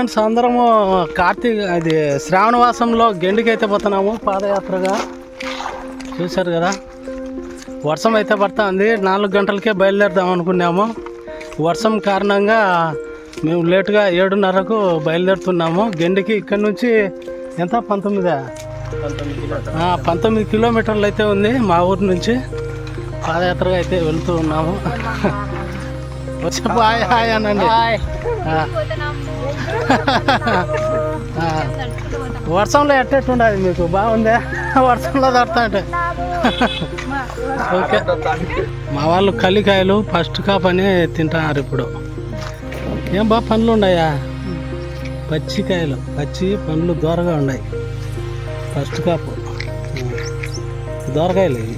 Friends అందరము కార్తీక అది శ్రావణవాసంలో గెండికి అయితే పోతున్నాము పాదయాత్రగా. చూశారు కదా? వర్షం అయితే పడుతుంది. నాలుగు గంటలకే బయలుదేరుదాం అనుకున్నాము. వర్షం కారణంగా మేము లేటుగా ఏడున్నరకు బయలుదేరుతున్నాము. గెండికి ఇక్కడ నుంచి ఎంత? పంతొమ్మిదా? పంతొమ్మిది కిలోమీటర్లు అయితే ఉంది మా ఊరు నుంచి. పాదయాత్రగా అయితే వెళ్తూ ఉన్నాము. వచ్చి బాయ్ హాయ్ అనండి. వర్షంలో ఎట్టెట్టుండదు మీకు? బాగుందే? వర్షంలో దొరుకుతా అంటే? ఓకే. మా వాళ్ళు కలికాయలు ఫస్ట్ కాప్ అని తింటున్నారు ఇప్పుడు. ఏం బా పండ్లు ఉన్నాయా? పచ్చికాయలు. పచ్చి పండ్లు దూరగా ఉన్నాయి. ఫస్ట్ కాపు. దూరకాయలు ఇవి.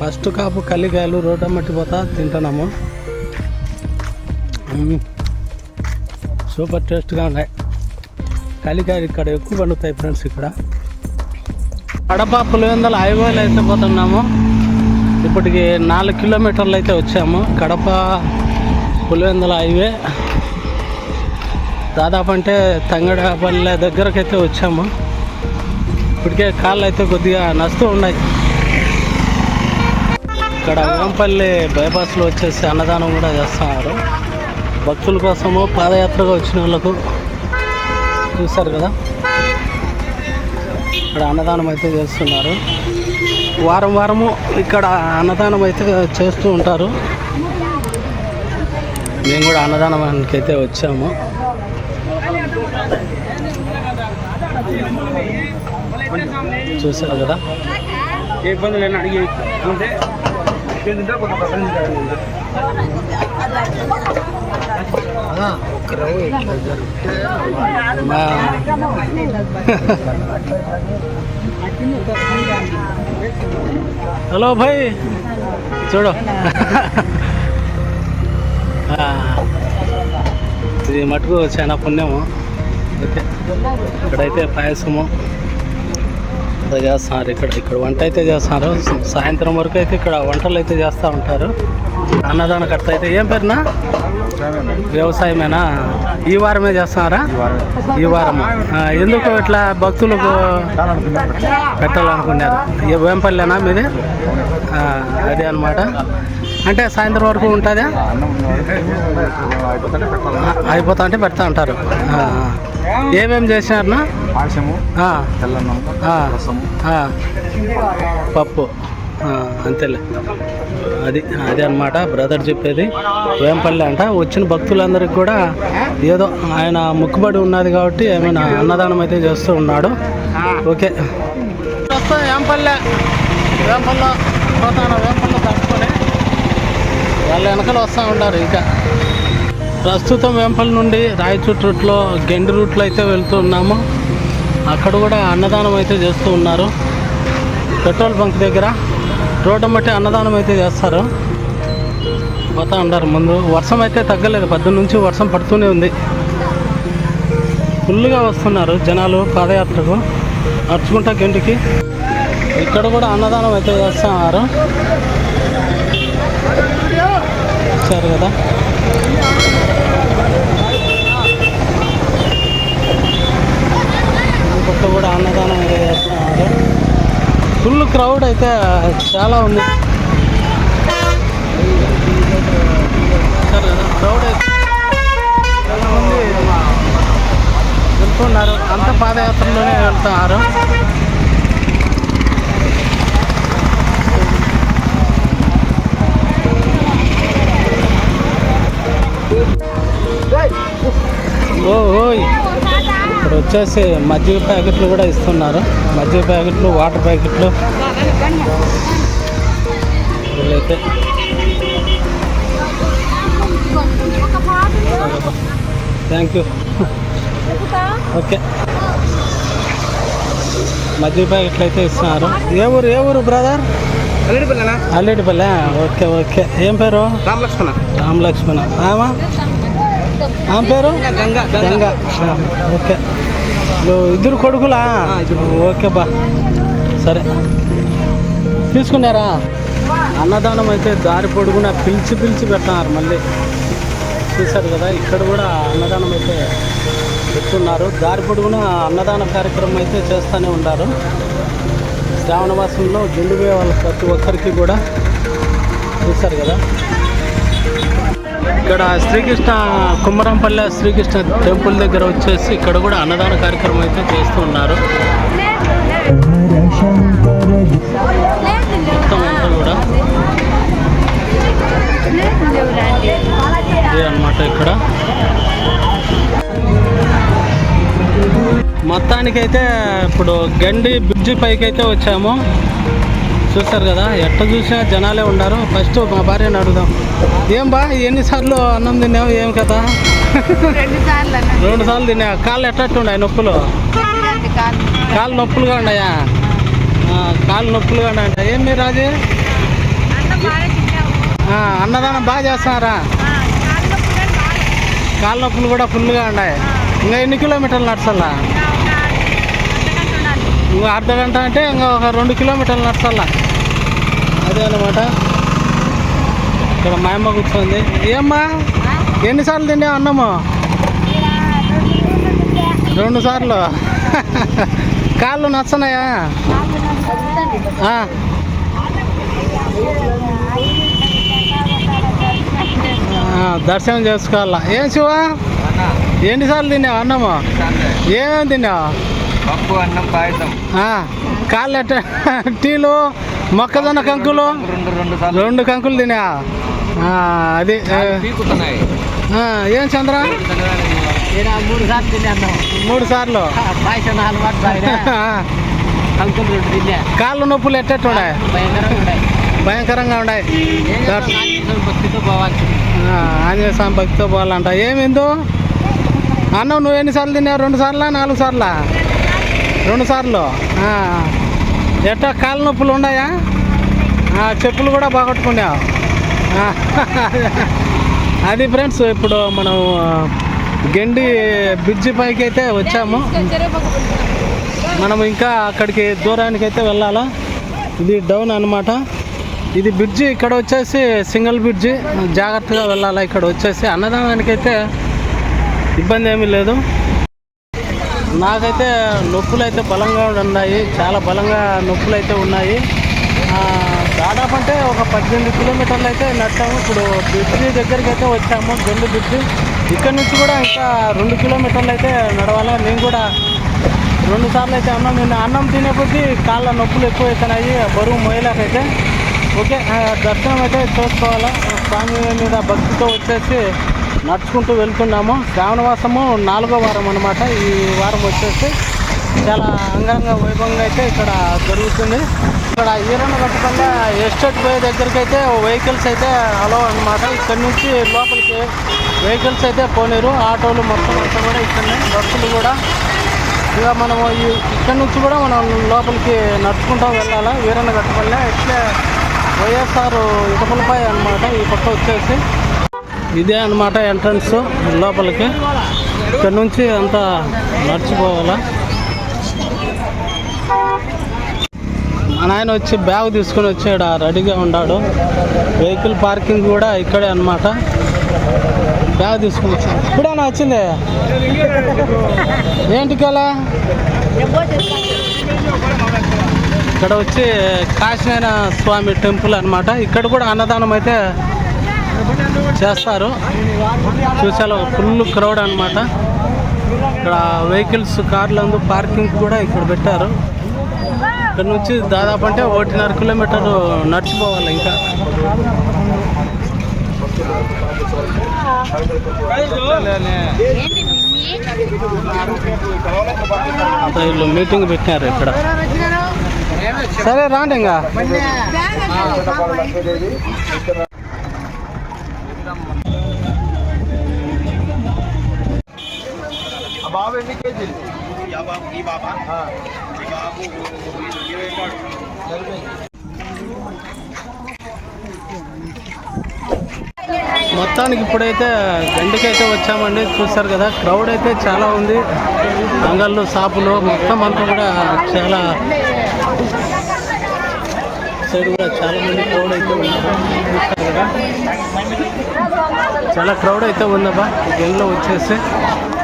ఫస్ట్ కాపు కలికాయలు రోడ్డు మట్టి పోతా తింటున్నాము. సూపర్ టేస్ట్గా ఉన్నాయి. కలికాయలు ఇక్కడ ఎక్కువ పండుతాయి ఫ్రెండ్స్ ఇక్కడ. కడప పులివెందల హైవేలో అయితే పోతున్నాము. ఇప్పటికి నాలుగు కిలోమీటర్లు అయితే వచ్చాము. కడప పులివెందల హైవే. దాదాపు అంటే తంగడపల్లె దగ్గరకైతే వచ్చాము. ఇప్పటికే కాళ్ళు అయితే కొద్దిగా నస్తూ ఉన్నాయి. ఇక్కడ వేంపల్లి బైపాస్లో వచ్చేసి అన్నదానం కూడా చేస్తున్నారు. భక్తుల కోసము పాదయాత్రగా వచ్చిన వాళ్ళకు చూశారు కదా? ఇక్కడ అన్నదానం అయితే చేస్తున్నారు. వారం వారము ఇక్కడ అన్నదానం అయితే చేస్తూ ఉంటారు. మేము కూడా అన్నదానానికి అయితే వచ్చాము. చూసారు కదా? ఏ ఇబ్బంది లేని అడిగి అంటే హలో భాయ్. చూడు. ఇది మటుకు చాలా పుణ్యము. ఓకే ఇక్కడైతే పాయసము. అది చేస్తున్నారు ఇక్కడ. ఇక్కడ వంట అయితే చేస్తున్నారు. సాయంత్రం వరకు అయితే ఇక్కడ వంటలు అయితే చేస్తూ ఉంటారు. అన్నదాన కర్త అయితే ఏం పేరునా? వ్యవసాయమేనా? ఈ వారమే చేస్తున్నారా? ఈ వారం. ఎందుకు ఇట్లా భక్తులకు పెట్టాలనుకున్నారు? వేంపల్లేనా మీది? అదే అనమాట అంటే సాయంత్రం వరకు ఉంటుందా? అయిపోతా అంటే పెడతా ఉంటారు ఆ, ఏమేం చేసినారనా పాయసము ఆ, తెల్లన్నం ఆ, రసము. ఆ, పప్పు. అంతేలే. అది అదే అనమాట బ్రదర్ చెప్పేది. వేంపల్లి అంట. వచ్చిన భక్తులందరికీ కూడా ఏదో ఆయన ముక్కుబడి ఉన్నది కాబట్టి ఏమైనా అన్నదానం అయితే చేస్తూ ఉన్నాడు. ఓకే. వేంపల్లె. వేంపల్లో పోతాను. వేంపల్లో వాళ్ళ వెనకాల వస్తూ ఉన్నారు ఇంకా. ప్రస్తుతం వేంపల్లి నుండి రాయచూట్ రూట్లో గెండి రూట్లో అయితే వెళ్తున్నాము అక్కడ కూడా అన్నదానం అయితే చేస్తూ ఉన్నారు. పెట్రోల్ బంక్ దగ్గర. రోడ్డు బట్టి అన్నదానం అయితే చేస్తారు. పోతా ఉంటారు ముందు వర్షం అయితే తగ్గలేదు. పద్దు నుంచి వర్షం పడుతూనే ఉంది. ఫుల్గా వస్తున్నారు జనాలు పాదయాత్రకు. నడుచుకుంటా గంటికి ఇక్కడ కూడా అన్నదానం అయితే చేస్తున్నారు. ఇచ్చారు కదా. పక్క కూడా అన్నదానం ఫుల్ క్రౌడ్ అయితే చాలా ఉంది. వచ్చేసి మజ్జిగ ప్యాకెట్లు కూడా ఇస్తున్నారు. మజ్జిగ ప్యాకెట్లు వాటర్ ప్యాకెట్లు. వీళ్ళైతే థ్యాంక్ యూ ఓకే మజ్జిగ ప్యాకెట్లు అయితే ఇస్తున్నారు. ఏ ఊరు ఏ ఊరు బ్రదర్ అల్లిడిపల్లెనా? అల్లేటిపల్లె ఓకే ఓకే ఏం పేరు? రామ్ లక్ష్మణ రామ్ లక్ష్మణ ఆమా? ఆమె పేరు? గంగా గంగ. ఓకే ఇద్దరు కొడుకులా? ఓకే బా. సరే. తీసుకున్నారా? అన్నదానం అయితే దారి పొడుగున పిలిచి పిలిచి పెట్టారు మళ్ళీ. చూశారు కదా ఇక్కడ కూడా అన్నదానం అయితే పెట్టున్నారు. దారి పొడుగున అన్నదాన కార్యక్రమం అయితే చేస్తూనే ఉంటారు శ్రావణ మాసంలో జెండువే వాళ్ళ ప్రతి ఒక్కరికి కూడా. చూశారు కదా. ఇక్కడ శ్రీకృష్ణ కుమ్మరంపల్లె శ్రీకృష్ణ టెంపుల్ దగ్గర వచ్చేసి ఇక్కడ కూడా అన్నదాన కార్యక్రమం అయితే చేస్తూ ఉన్నారు. మొత్తం అంతా కూడా ఇదే అన్నమాట ఇక్కడ. మొత్తానికైతే ఇప్పుడు గండి బ్రిడ్జి పైకి అయితే వచ్చాము. చూస్తారు కదా ఎట్ట చూసినా జనాలే ఉన్నారు ఫస్ట్ మా భార్యని అడుగుదాం. ఏం బా ఎన్నిసార్లు అన్నం తిన్నావు? ఏం కదా రెండు సార్లు తిన్నా. కాళ్ళు ఎట్టట్టున్నాయి నొప్పులు? కాళ్ళు నొప్పులుగా ఉన్నాయా? కాళ్ళు నొప్పులుగా ఉన్నాయంట. ఏం మీరు రాజు? అన్నదానం బాగా చేస్తున్నారా? కాళ్ళ నొప్పులు కూడా ఫుల్గా ఉన్నాయి. ఇంకా ఎన్ని కిలోమీటర్లు నడచాలా? నువ్వు ఇంకా అర్ధ గంట అంటే ఇంకా ఒక రెండు కిలోమీటర్లు నడచాలా? అదే అనమాట ఇక్కడ మా అమ్మ కూర్చోంది. ఏమ్మా? ఎన్నిసార్లు తిన్నావు అన్నము? రెండు సార్లు. కాళ్ళు నచ్చనాయా? దర్శనం చేసుకోవాలా. ఏం శివ? ఎన్నిసార్లు తిన్నావు అన్నము? ఏమేమి తిన్నావు? పప్పు అన్నం పాయసం. ఆ, కాళ్ళు ఎట్ట? టీలు మొక్కజొన్న కంకులు? రెండు కంకులు తినా? అది ఏం చంద్ర? మూడు సార్లు తిన్నాను మూడు సార్లు. పాయసం నాలుగు కంకులు రెండు తిన్నా కాళ్ళు నొప్పులు భయంకరంగా ఉన్నాయి. భయంకరంగా ఉన్నాయి. భక్తితో పోవాలి ఆంజనేయ స్వామి భక్తితో పోవాలంట. ఏమిందు అన్నం నువ్వు ఎన్నిసార్లు తిన్నావు? రెండు సార్లా? నాలుగు సార్లా? రెండు సార్లు. ఎట్టా కాళ్ళ నొప్పులు ఉన్నాయా? చెప్పులు కూడా బాగొట్టుకున్నావు అది ఫ్రెండ్స్ ఇప్పుడు మనం గెండి బ్రిడ్జి పైకి అయితే వచ్చాము. మనం ఇంకా అక్కడికి దూరానికి అయితే వెళ్ళాలా? ఇది డౌన్ అన్నమాట. ఇది బ్రిడ్జి ఇక్కడ వచ్చేసి సింగిల్ బ్రిడ్జి. జాగ్రత్తగా వెళ్ళాలా? ఇక్కడ వచ్చేసి అన్నదానానికి అయితే ఇబ్బంది ఏమీ లేదు. నాకైతే నొప్పులు అయితే బలంగా ఉన్నాయి. చాలా బలంగా నొప్పులు అయితే ఉన్నాయి దాదాపు అంటే ఒక పద్దెనిమిది కిలోమీటర్లు అయితే నడిచాము. ఇప్పుడు బ్రిడ్జి దగ్గరికి అయితే వచ్చాము. గెండు బ్రిడ్జి. ఇక్కడ నుంచి కూడా ఇంకా రెండు కిలోమీటర్లు అయితే నడవాలి. నేను కూడా రెండు సార్లు అయితే అన్నం నిన్న అన్నం తినే కొద్దీ కాళ్ళ నొప్పులు ఎక్కువ అవుతున్నాయి బరువు మోయలేకైతే. ఓకే దర్శనం అయితే చేసుకోవాలా. స్వామి మీద భక్తితో వచ్చేసి నడుచుకుంటూ వెళ్తున్నాము శ్రావణవాసము నాలుగో వారం అనమాట ఈ వారం వచ్చేసి చాలా అంగరంగ వైభవంగా అయితే ఇక్కడ జరుగుతుంది ఇక్కడ ఈరన్న గట్టపల్ల ఎస్టేట్ పోయే దగ్గరికి అయితే వెహికల్స్ అయితే అలో అనమాట ఇక్కడ నుంచి లోపలికి వెహికల్స్ అయితే పోనీరు ఆటోలు మొత్తం అంతా కూడా ఇక్కడనే బస్సులు కూడా ఇక మనము ఈ ఇక్కడ నుంచి కూడా మనం లోపలికి నడుచుకుంటూ వెళ్ళాలి వీరన్న గట్టపల్లె ఇట్లే వైఎస్ఆర్ ఇటపలపై అనమాట ఈ పక్క వచ్చేసి ఇదే అనమాట ఎంట్రన్స్ లోపలికి. ఇక్కడ నుంచి అంతా నడిచిపోవాలా మా నాయన వచ్చి బ్యాగ్ తీసుకొని వచ్చాడు రెడీగా ఉన్నాడు. వెహికల్ పార్కింగ్ కూడా ఇక్కడే అన్నమాట. బ్యాగ్ తీసుకొని వచ్చాడు. ఇప్పుడైనా వచ్చింది. ఏంటికి అలా ఇక్కడ వచ్చి కాశీనారాయణ స్వామి టెంపుల్ అన్నమాట. ఇక్కడ కూడా అన్నదానం అయితే చేస్తారు. చూసాలో ఫుల్ క్రౌడ్ అన్నమాట. ఇక్కడ వెహికల్స్ కార్లు అందు పార్కింగ్ కూడా ఇక్కడ పెట్టారు. ఇక్కడ నుంచి దాదాపు అంటే ఒకటిన్నర కిలోమీటర్ నడిచిపోవాలి ఇంకా. ఏంటి మిమ్మీ? అంత వీళ్ళు మీటింగ్ పెట్టినారు ఇక్కడ? సరే రాండి ఇంకా. బాబు? ఎన్ని కేజీలు ఈ బాబా మొత్తానికి ఇప్పుడైతే గండికైతే వచ్చామండి. చూస్తారు కదా క్రౌడ్ అయితే చాలా ఉంది. అంగళ్ళు షాపులు మొత్తం అంతా కూడా చాలా సైడ్ కూడా చాలా మంది క్రౌడ్ అయితే ఉన్నారు. చూస్తారు కదా. చాలా క్రౌడ్ అయితే ఉందబ్బా. గెల్లో వచ్చేసి. ఓకే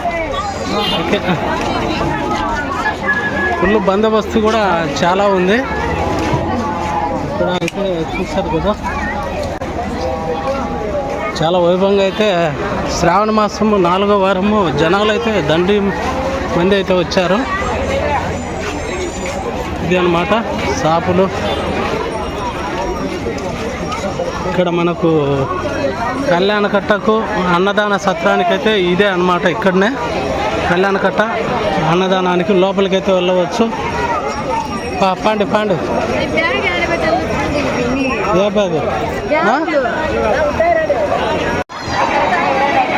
ఫుల్ బందోబస్తు కూడా చాలా ఉంది. ఇక్కడ అయితే చూస్తారు కదా. చాలా వైభవంగా అయితే శ్రావణ మాసము నాలుగో వారము జనాలు అయితే దండి మంది అయితే వచ్చారు. ఇది అన్నమాట షాపులు ఇక్కడ మనకు కళ్యాణకట్టకు అన్నదాన సత్రానికైతే ఇదే అన్నమాట ఇక్కడనే. కళ్యాణకట్ట అన్నదానానికి లోపలికైతే వెళ్ళవచ్చు. పాండి పాండి. ఏ బ్యాగ్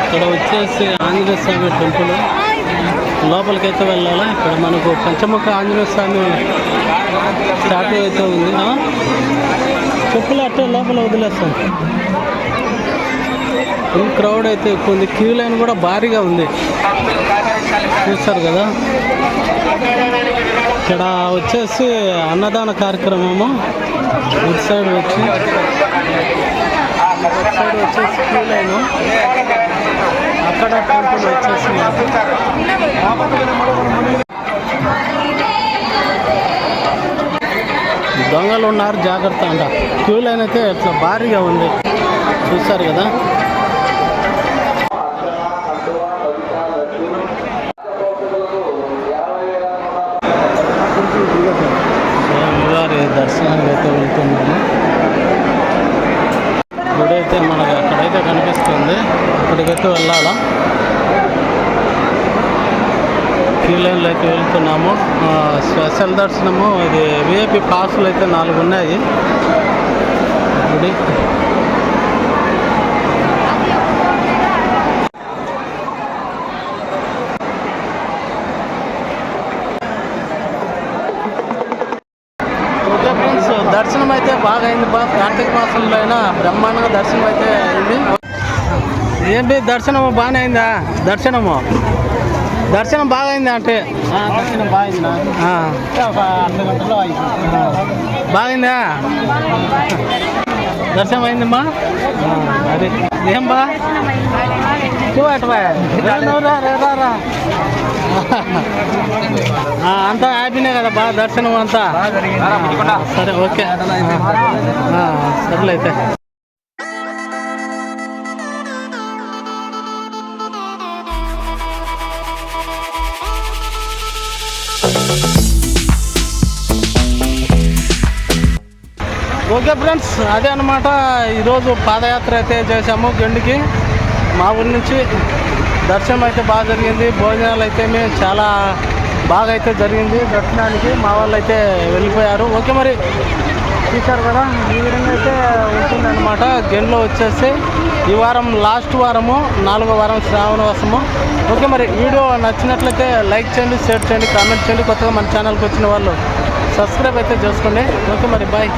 ఇక్కడ వచ్చేసి ఆంజనేయ స్వామి టెంపుల్. లోపలికైతే వెళ్ళాలి? ఇక్కడ మనకు పంచముఖ ఆంజనేయ స్వామి స్టాట్యూ అయితే ఉంది. చెప్పులు అట్టే లోపల వదిలేస్తాం. ఫుల్ క్రౌడ్ అయితే ఎక్కువ ఉంది. క్యూ లైన్ కూడా భారీగా ఉంది. చూస్తారు కదా. ఇక్కడ వచ్చేసి అన్నదాన కార్యక్రమము. ఇటు సైడ్ వచ్చి. ఇటు సైడ్ వచ్చేసి క్యూ లైన్. అక్కడ టెంపుల్ వచ్చేసి. దొంగలు ఉన్నారు జాగ్రత్త అంట. క్యూ లైన్ అయితే ఇట్లా భారీగా ఉంది. చూస్తారు కదా స్వామివారి దర్శనానికి అయితే వెళ్తున్నాము గుడి అయితే మనకి అక్కడైతే కనిపిస్తుంది. అక్కడికైతే వెళ్ళాలా? క్యూ లైన్లో అయితే వెళ్తున్నాము. ఆ, స్పెషల్ దర్శనము ఇది విఐపి పాసులు అయితే నాలుగు ఉన్నాయి. గుడి. ఓకే ఫ్రెండ్స్ దర్శనం అయితే బాగా అయింది బా. కార్తీక మాసంలో అయినా బ్రహ్మాండంగా దర్శనం అయితే అయింది. ఏంటి దర్శనం బాగానే అయిందా దర్శనము దర్శనం బాగా అయిందా అంటే దర్శనం బాగా. బాగైందా? దర్శనం అయిందమ్మా అది. ఏం బా? బా. రా, అంతా హ్యాపీనే కదా బాగా దర్శనం అంతా. సరే ఓకే. ఆ, సర్లే అయితే. ఓకే ఫ్రెండ్స్ అదే అనమాట ఈరోజు పాదయాత్ర అయితే చేసాము గండికి. మా ఊరి నుంచి దర్శనం అయితే బాగా జరిగింది. భోజనాలు అయితే మేము చాలా బాగా అయితే జరిగింది. దర్శనానికి మా వాళ్ళు అయితే వెళ్ళిపోయారు. ఓకే మరి. చూశారు కదా ఈ విధంగా అయితే ఉంటుందన్నమాట. గెన్లో వచ్చేసి ఈ వారం లాస్ట్ వారము నాలుగో వారం శ్రావణవాసము ఓకే మరి వీడియో నచ్చినట్లయితే లైక్ చేయండి షేర్ చేయండి కామెంట్ చేయండి. కొత్తగా మన ఛానల్కి వచ్చిన వాళ్ళు సబ్స్క్రైబ్ అయితే చేసుకోండి. ఓకే మరి బాయ్.